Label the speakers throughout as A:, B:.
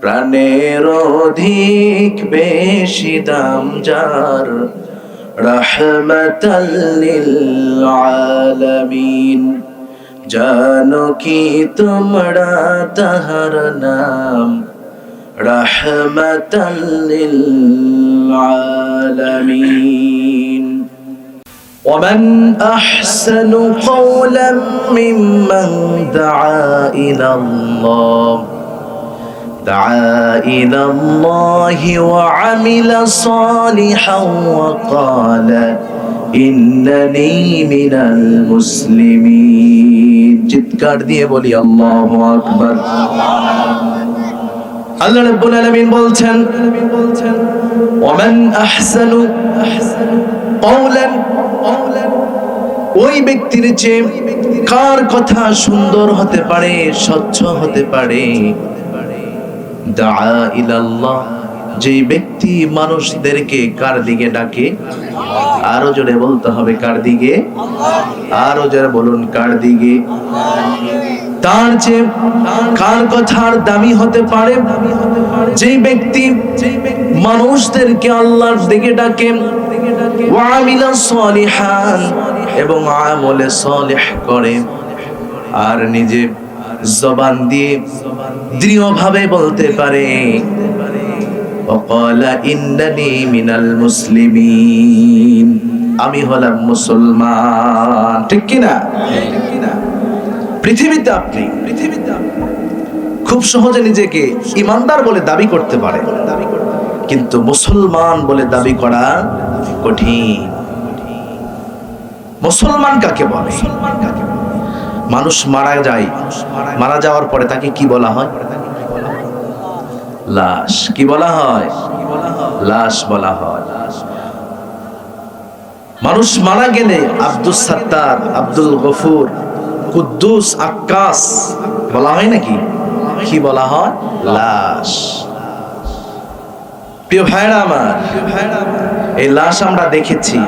A: প্রাণের অধিক বেশি দাম যার রহমতাল্লিল আলামিন জানো কি তোমরা তাহার নাম রহমতাল্লিল আলামিন ومن أحسن قولا ممن دعا إلى الله دعا إلى الله وعمل صالحا وقال إنني من المسلمين চিৎকার দিয়ে বলি আল্লাহ আকবার আল্লাহ রাব্বুল আলামিন বলছেন ওমান আহসানু কওলান ওই ব্যক্তির চেয়ে কার কথা সুন্দর হতে পারে স্বচ্ছ হতে পারে যেই ব্যক্তি মানুষদেরকে কার দিকে ডাকে, আরও জোরে বলতে হবে কার দিকে, আরও জোরে বলুন কার দিকে। তার যে কার কথার দামি হতে পারে? যেই ব্যক্তি মানুষদেরকে আল্লাহর দিকে ডাকে ওয়ামিলা সলিহান, এবং আমলে সলিহ করে, আর নিজে জবান দিয়ে দৃঢ়ভাবে বলতে পারে وقال إنني من المسلمين আমি হলাম মুসলমান ঠিক কিনা পৃথিবীতে আপনি পৃথিবীতে আপনি খুব সহজে নিজেকে ইমানদার বলে দাবি করতে পারে কিন্তু মুসলমান বলে দাবি করা কঠিন মুসলমান কাকে বলে মানুষ মারা যায়। মারা যাওয়ার পরে তাকে কি বলা হয়? লাশ। কি বলা হয়? লাশ বলা হয়। মানুষ মারা গেলে আব্দুল সাত্তার, আব্দুল গফুর, কুদ্দুস, আক্কাস বলা হয় নাকি? কি বলা হয়? লাশ। প্রিয় ভাইরা আমার, এই লাশ আমরা দেখেছি।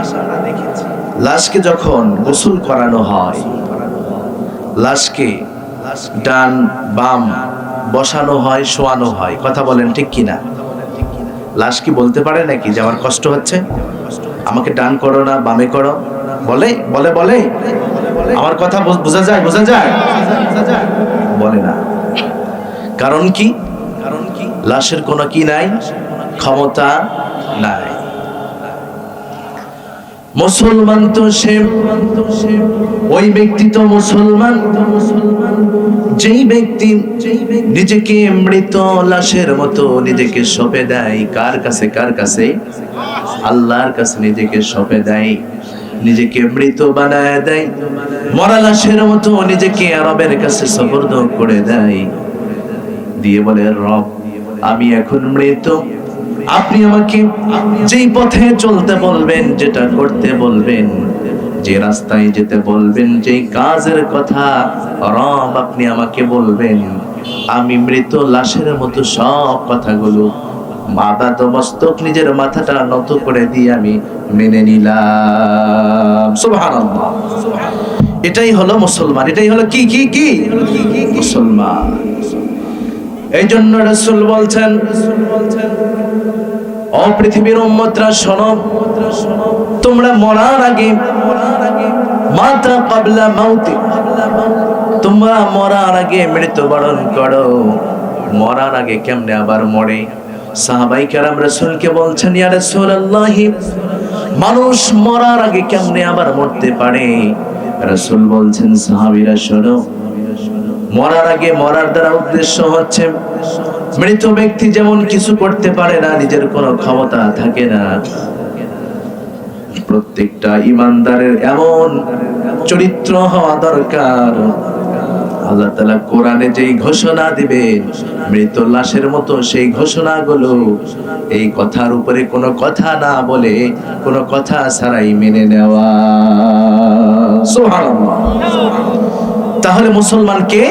A: লাশকে যখন গোসল করানো হয় লাশকে ডান বাম বসানো হয় শোয়ানো হয়। কথা বলেন ঠিক কিনা? লাশ কি বলতে পারে নাকি যে আমার কষ্ট হচ্ছে? আমাকে ডান করো না বামে করো। বলে? বলে বলে? আমার কথা বোঝা যায় বোঝা যায়? বলে না। কারণ কি? কারণ কি? লাশের কোনো কি নাই? ক্ষমতা নাই। মুসলমান তো সে, ওই ব্যক্তি তো মুসলমান। যেই ব্যক্তি নিজেকে মৃত লাশের মতো নিজেকে সঁপে দেয়, কার কাছে কার কাছে? আল্লাহর কাছে নিজেকে সঁপে দেয়, নিজেকে মৃত বানায় দেয়, মরা লাশের মতো নিজেকে আরবের কাছে সফর্দ করে দেয়। দিয়ে বলে, রব, আমি এখন মৃত আপনি আমাকে যেই পথে চলতে বলবেন, যেটা করতে বলবেন, যে রাস্তায় যেতে বলবেন, যেই কাজের কথা রব আপনি আমাকে বলবেন, আমি মৃত লাশের মতো সব কথাগুলো মাথা তো মস্তক নিজের মাথাটা নত করে দিয়ে আমি মেনে নিলাম। সুবহানাল্লাহ। এটাই হলো মুসলমান। এটাই হলো কি কি কি? মুসলমান। এই জন্য রসুল বলছেন ও পৃথিবীর উম্মতরা শোনো। তোমরা মরার আগে মাতা কাবলা মাউতি, তোমরা মরার আগে মৃত্যুবরণ করো। মরার আগে কেমনে আবার মরে? সাহাবাই কারাম রসুলকে বলছেন, ইয়া রাসূলুল্লাহি, মানুষ মরার আগে কেমনে আবার মরতে পারে? রসুল বলছেন, সাহাবীরা শোনো, মরার আগে মরার দ্বারা উদ্দেশ্য হচ্ছে মৃত ব্যক্তি যেমন কিছু করতে পারে না, নিজের কোনো ক্ষমতা থাকে না। প্রত্যেকটা ইমানদারের এমন চরিত্র হওয়া দরকার। আল্লাহ তালা কোরআনে যেই ঘোষণা দিবেন মৃত লাশের মতো সেই ঘোষণাগুলো এই কথার উপরে কোনো কথা না বলে কোনো কথা ছাড়াই মেনে নেওয়া। তাহলে মুসলমানকে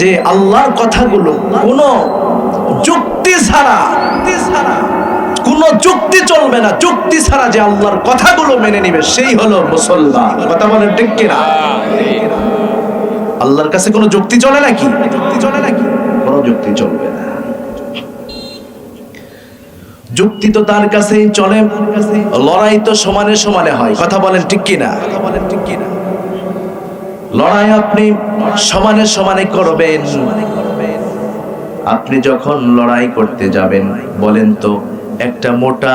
A: যে আল্লাহর কথাগুলো কোন যুক্তি ছাড়া কোন যুক্তি চলবে না, যুক্তি ছাড়া যে আল্লাহর কথাগুলো মেনে নিবে, সেই হলো মুসলমান। কথা বলেন ঠিক কিনা? আল্লাহর কাছে কোনো যুক্তি চলে নাকি? যুক্তি চলে নাকি? কোনো যুক্তি চলবে না। যুক্তি তো তার কাছেই চলে, লড়াই তো সমানে সমানে হয়। কথা বলেন ঠিক কিনা? লড়াই আপনি সমানে সমানে করবেন। আপনি যখন লড়াই করতে যাবেন, বলেন তো, একটা মোটা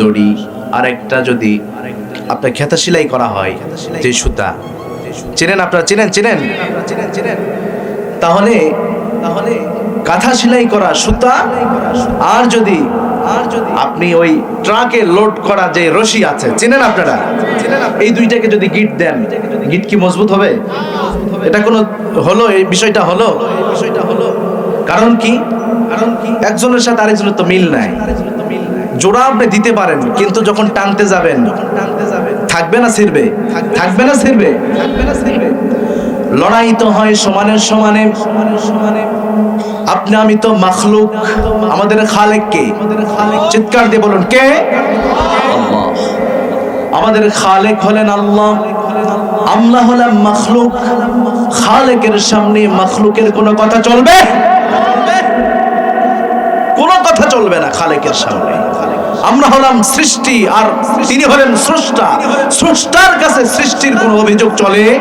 A: দড়ি আর একটা যদি আপনার খেতা সেলাই করা হয়, যে সুতা। চেনেন আপনারা, চেনেন চেনেন? তাহলে তাহলে কাঁথা সেলাই করা সুতা, আর যদি আর যদি আপনি ওই ট্রাকে লোড করা যে রশি আছে, চেনেন আপনারা? এই দুইটাকে যদি গিট দেন, গিট কি মজবুত হবে? এটা কোনো হলো? এই বিষয়টা হলো বিষয়টা হলো? কারণ কি? একজনের সাথে আরেকজনের তো মিল নাই। জোড়া আপনি দিতে পারেন, কিন্তু যখন টানতে যাবেন, থাকবে না ছিড়বে? থাকবে না ছিড়বে? থাকবে না ছিড়বে লড়াই তো হয় সমানের সমানে। আপনি আমি তো মাখলুক। আমাদের খালেক কে? চিৎকার দিয়ে বলুন, কে। আমাদের খালেক হলেন আল্লাহ। আমরা হলাম মাখলুক, খালেকের সামনে মাখলুকের কোনো কথা চলবে? কোনো কথা চলবে না খালেকের সামনে। আমরা হলাম সৃষ্টি আর তিনি হলেন স্রষ্টা। স্রষ্টার কাছে সৃষ্টির কোনো অভিযোগ চলে?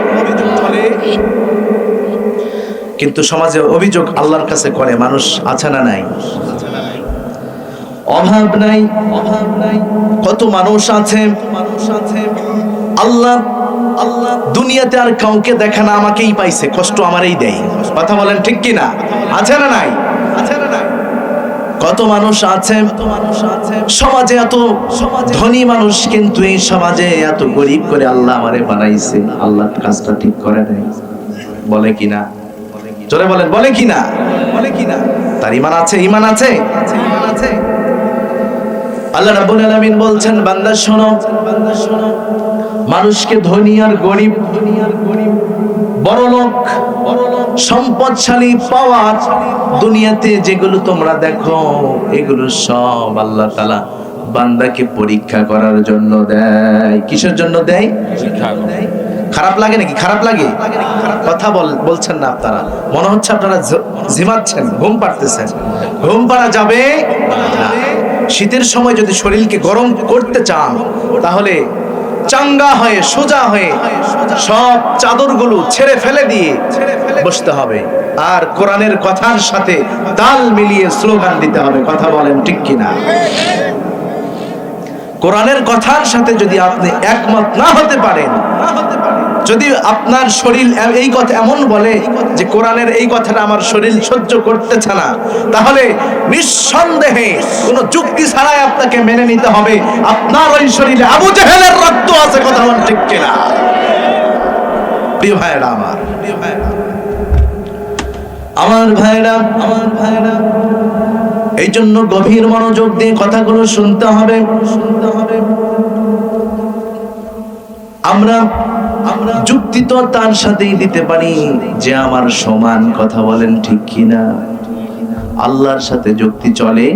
A: কিন্তু সমাজে অভিযোগ আল্লাহর কাছে করে, মানুষ আছে না নাই? অভাব নাই? অভাব নাই কত মানুষ আছে? মানুষ আছে আল্লাহ আল্লাহ দুনিয়াতে আর কাউকে দেখে না, আমাকেই পাইছে, কষ্ট আমারই দেয়। কথা বলেন ঠিক কি না আছে না নাই? কত মানুষ আছে? সমাজে এত ধনী মানুষ কিন্তু এই সমাজে এত গরিব করে আল্লাহ আমারে বানাইছে। আল্লাহ কাজটা ঠিক করে নাই বলে কিনা? জোরে বলেন, বলে কিনা? বলে কিনা? তার ইমান আছে? ইমান আছে? ইমান আছে? আল্লাহ রাব্বুল আলামিন বলছেন, বান্দা শোনো বান্দা শোনো মানুষকে ধনী আর গরিব দুনিয়ার গরিব বড় লোক বড় লোক সম্পদশালী পাওয়ার দুনিয়াতে যেগুলো তোমরা দেখো, এগুলো সব আল্লাহ তাআলা বান্দাকে পরীক্ষা করার জন্য দেয়। কিসের জন্য দেয়? খারাপ লাগে নাকি? খারাপ লাগে? কথা বল, বলছেন না আপনারা। মনে হচ্ছে আপনারা ঝিমাচ্ছেন, ঘুম পাড়তেছেন। ঘুম পাড়া যাবে না। শীতের সময় যদি শরীরকে গরম করতে চান, তাহলে চাঙ্গা হয়ে, সোজা হয়ে সব চাদরগুলো ছেড়ে ফেলে দিয়ে বসতে হবে। আর কোরআনের কথার সাথে তাল মিলিয়ে স্লোগান দিতে হবে। কথা বলেন ঠিক কিনা? কোরআনের কথার সাথে যদি আপনি একমত না হতে পারেন যদি আপনার শরীর এই কথা এমন বলে যে কোরআনের এই কথাটা আমার শরীর সহ্য করতেছে না, তাহলে নিঃসন্দেহে কোনো যুক্তি ছাড়াই আপনাকে মেনে নিতে হবে। আপনার ওই শরীরে আবু জেহেলের রক্ত আছে, কথা বলেন ঠিক কিনা? প্রিয় ভাইরা আমার প্রিয় ভাইরা আমার ভাইরা আমার ভাইরা এই জন্য গভীর মনোযোগ দিয়ে কথাগুলো শুনতে হবে। শুনতে হবে আমরা আমরা যুক্তি তো তার সাথেই দিতে পারি যে আমার সমান কথা বলেন ঠিক কিনা? আল্লাহর সাথে যুক্তি চলে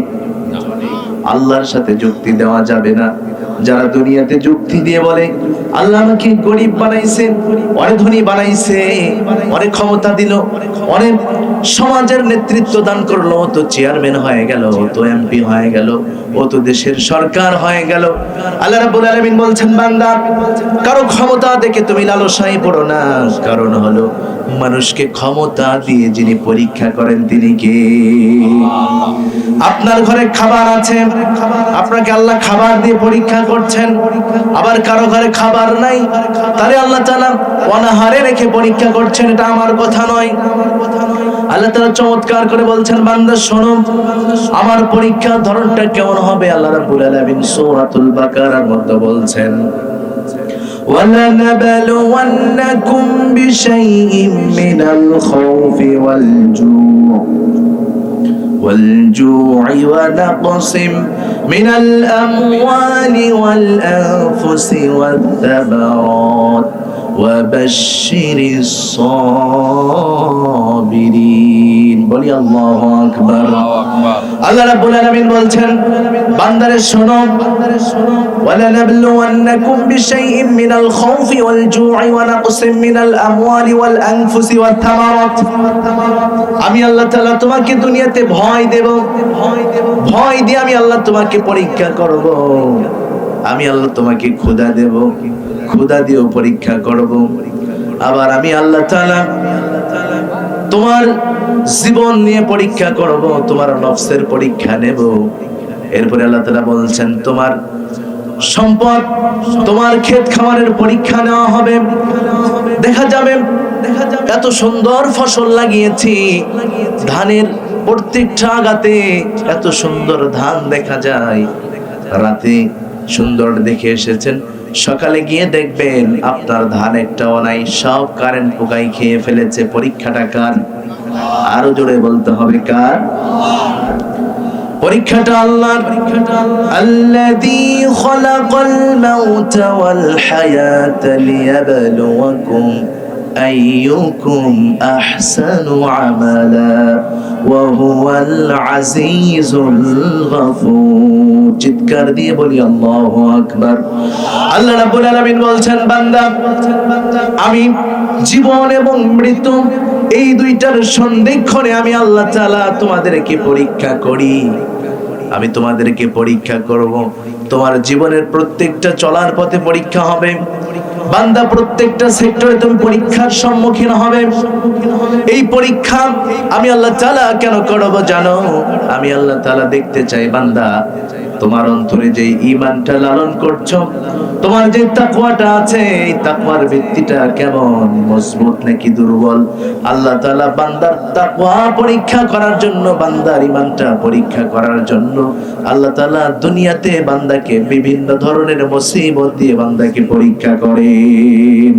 A: আল্লাহর সাথে যুক্তি দেওয়া যাবে না। যারা দুনিয়াতে যুক্তি দিয়ে বলে, আল্লাহ আমাকে গরিব বানাইছে, অনেক ধনী বানাইছে, অনেক ক্ষমতা দিল, অনেক সমাজের নেতৃত্ব দান করল তো চেয়ারম্যান হয়ে গেল তো এমপি হয়ে গেল, ও তো দেশের সরকার হয়ে গেল। আল্লাহ রাব্বুল আলামিন বলছেন, বান্দা, কারও ক্ষমতা দেখে তুমি লালসায় পড়ো না। কারণ হলো, মানুষকে ক্ষমতা দিয়ে যিনি পরীক্ষা করেন তিনি কে? আপনার ঘরে খাবার আছে আপনাকে আল্লাহ খাবার দিয়ে পরীক্ষা করছেন আবার কারো ঘরে খাবার নাই তাহলে আল্লাহ তাআলা অনাহারে রেখে পরীক্ষা করছেন এটা আমার কথা নয় আল্লাহ তাআলা চমৎকার করে বলছেন বান্দা শোনো আমার পরীক্ষার ধরনটা কেমন হবে আল্লাহ রাব্বুল আলামিন সূরাতুল বাকারার মধ্যে বলছেন ولنبلونكم بشيء من الخوف والجوع والجوع ونقص من الأموال والأنفس والثمرات وبشر الصابرين. বলি আল্লাহ আকবার। আল্লাহ রাব্বুল আলামিন বলছেন বান্দারে শোনো ওয়ালা নাবলুওয়ান্নাকুম বিশাইইম মিনাল খাউফি ওয়াল জুউই ওয়া নাকসিম মিনাল আমওয়ালি ওয়াল আনফুসি ওয়াত থামারাত। আমি আল্লাহ তাআলা তোমাকে দুনিয়াতে ভয় দেব। ভয় দিয়ে আমি আল্লাহ তোমাকে পরীক্ষা করব। আমি আল্লাহ তোমাকে ক্ষুধা দেব। ক্ষুধা দিয়েও পরীক্ষা করব। আবার আমি আল্লাহ তাআলা তোমার জীবন নিয়ে পরীক্ষা করব, তোমার নফসের পরীক্ষা নেব। এরপরে আল্লাহ তাআলা বলছেন, তোমার সম্পদ তোমার ক্ষেত খামারের পরীক্ষা নেওয়া হবে। দেখা যাবে এত সুন্দর ফসল লাগিয়েছি, ধানের প্রত্যেকটা আগাতে এত সুন্দর ধান দেখা যায়। রাতে সুন্দর দেখে এসেছেন সকালে গিয়ে দেখবেন আপনার ধানের টাও নাই, সব কারেন্ট পোকাই খেয়ে ফেলেছে, পরীক্ষাটা কার? আরও জোরে বলতে হবে কার? পরীক্ষাটা আল্লাহ আল্লাযী খালাকাল আহসানু আমালা ওয়া হুয়াল আজিজুল গফুর চিৎকার দিয়ে বলি, আল্লাহু আকবার। আল্লাহ রাব্বুল আলামিন বলছেন, বান্দা, আমি জীবন এবং মৃত্যু এই দুইটার সন্ধিক্ষণে আমি আল্লাহ তাআলা তোমাদেরকে পরীক্ষা করি। আমি তোমাদেরকে পরীক্ষা করব। তোমার জীবনের প্রত্যেকটা চলার পথে পরীক্ষা হবে। বান্দা প্রত্যেকটা সেক্টরে তুমি পরীক্ষার সম্মুখীন হবে। এই পরীক্ষা আমি আল্লাহ তাআলা কেন করব জানো? আমি আল্লাহ তাআলা দেখতে চাই বান্দা। তোমার অন্তরে যে ঈমানটা লালন করছ, তোমার যে তাকওয়াটা আছে, এই তাকওয়ার ভিত্তিটা কেমন? মজবুত নাকি দুর্বল? আল্লাহ তাআলা বান্দার তাকওয়া পরীক্ষা করার জন্য, বান্দার ঈমানটা পরীক্ষা করার জন্য আল্লাহ তাআলা দুনিয়াতে বান্দাকে বিভিন্ন ধরনের মুসিবত দিয়ে বান্দাকে পরীক্ষা করেন।